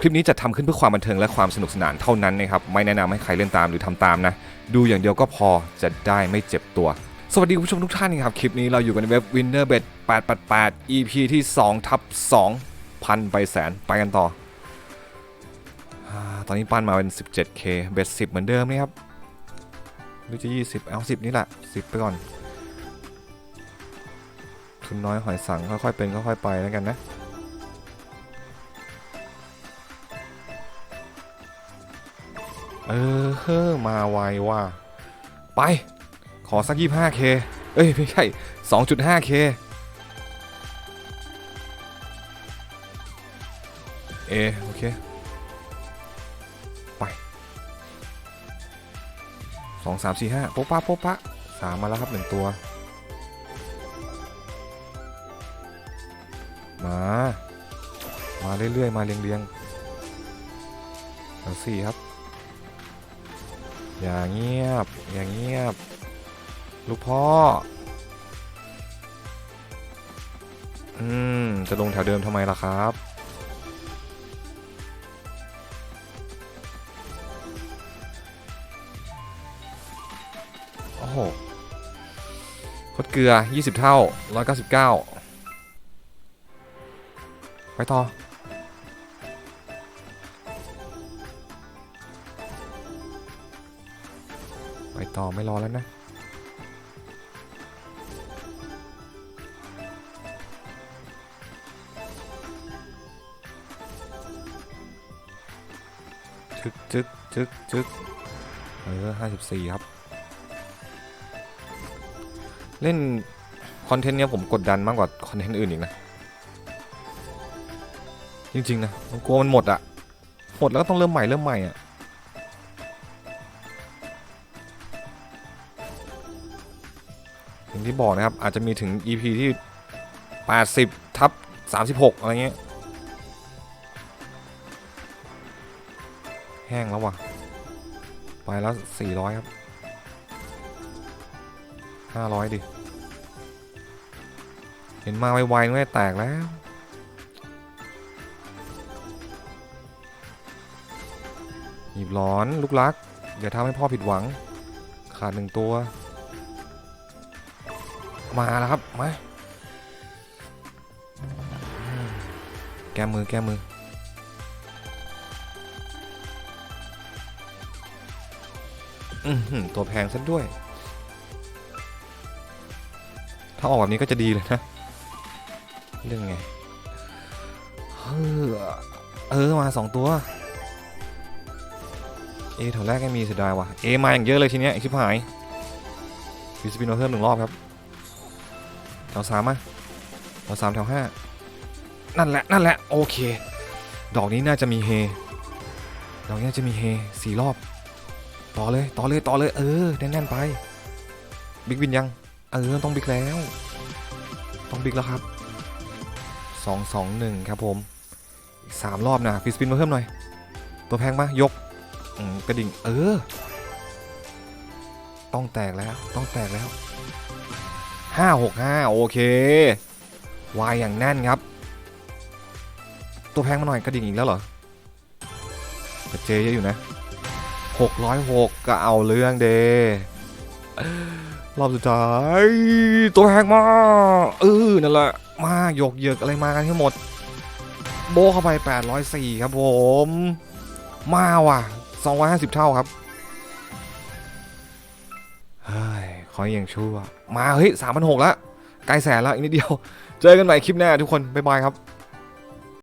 คลิปนี้จะทำขึ้นเพื่อความบันเทิงและความสนุกสนานเท่านั้นนะครับ ไม่แนะนำให้ใครเล่นตามหรือทำตามนะ ดูอย่างเดียวก็พอจะได้ไม่เจ็บตัว สวัสดีคุณผู้ชมทุกท่านนะครับ คลิปนี้เราอยู่กันในเว็บ Winnerbet 888 EP ที่2ทับ2พันไปแสนไปกันต่อ ตอนนี้ปั้นมาเป็น 17k เบ็ด10 เหมือนเดิมนี่ครับหรือจะ 20 เอา 10 นี่แหละ 10 ไปก่อน ทุนน้อยหอยสังค่อยๆเป็นค่อยๆไปแล้วกันนะ เออเฮ้อมาไวว่ะไป ขอสัก 25k เอ้ย ไม่ใช่ 2.5k เอโอเค ไป 2 3 4 5โป๊ะปะโป๊ะปะสามมาแล้วครับหนึ่งตัว มา มาเรื่อยๆ มาเรียงๆเอาสี่ครับ อย่าเงียบ อย่าเงียบ ลูกพ่อ อืม จะลงแถวเดิมทำไมล่ะครับ โอ้โหโคตรเกลือ 20 เท่า 199 ไปต่อ ไปต่อไม่รอแล้วนะ จึกจึกจึกจึกเออห้าสิบสี่ครับ เล่น คอนเทนต์เนี้ยผมกดดันมากกว่า คอนเทนต์อื่นอีกนะ จริง ๆ นะกลัวมันหมดอะหมดแล้วก็ต้องเริ่มใหม่เริ่มใหม่อะ ที่บอกนะครับ อาจจะมีถึง EP ที่ 80 ทับ 36 อะไรเงี้ย แห้งแล้วว่ะไปแล้ว 400 ครับ 500 ดิ เห็นมาไวๆไม่แตกแล้วหยิบร้อนลูกรัก อย่าทำให้พ่อผิดหวัง ขาดหนึ่งตัว มาแล้วครับ มา แก้มือแก้มือ อือหือตัวแพงซะด้วย ถ้าออกแบบนี้ก็จะดีเลยนะ เรื่องไงเออเออ มาสองตัว เอแถวแรกไม่มีเสียดายว่ะ เอมาอย่างเยอะเลยทีเนี้ยชิบหายฟิสปินมาเพิ่มหนึ่งรอบครับ วสามอะแถวสามแถวห้านั่นแหละนั่นแหละโอเค ดอกนี้น่าจะมีเฮดอกนี้จะมีเฮสี่รอบ ต่อเลยต่อเลยต่อเลยเออแน่นๆไปบิ๊กบินยังเออต้องบิ๊กแล้ว ต้องบิ๊กแล้วครับสองสองหนึ่งครับผมอีกสามรอบนะฟิสปินมาเพิ่มหน่อย ตัวแพงมายกกระดิ่งเออ ต้องแตกแล้วต้องแตกแล้ว ห้าหกห้าโอเควายอย่างแน่นครับ ตัวแพงมาหน่อยกระดิ่งอีกแล้วเหรอแต่เจเยอะอยู่นะหกร้อยหกก็เอาเรื่องเดรอบสุดท้าย ตัวแพงมาเออนั่นแหละมาหยกเหยกอะไรมากันทั้งหมด โบเข้าไป 804 ครับผม มาว่ะ 250 เท่าครับ ขออย่างชั่ว มาเฮ้ยสามพันหกแล้วใกล้แสนแล้วอีกนิดเดียว เจอกันใหม่คลิปหน้าทุกคน บ๊ายบายครับ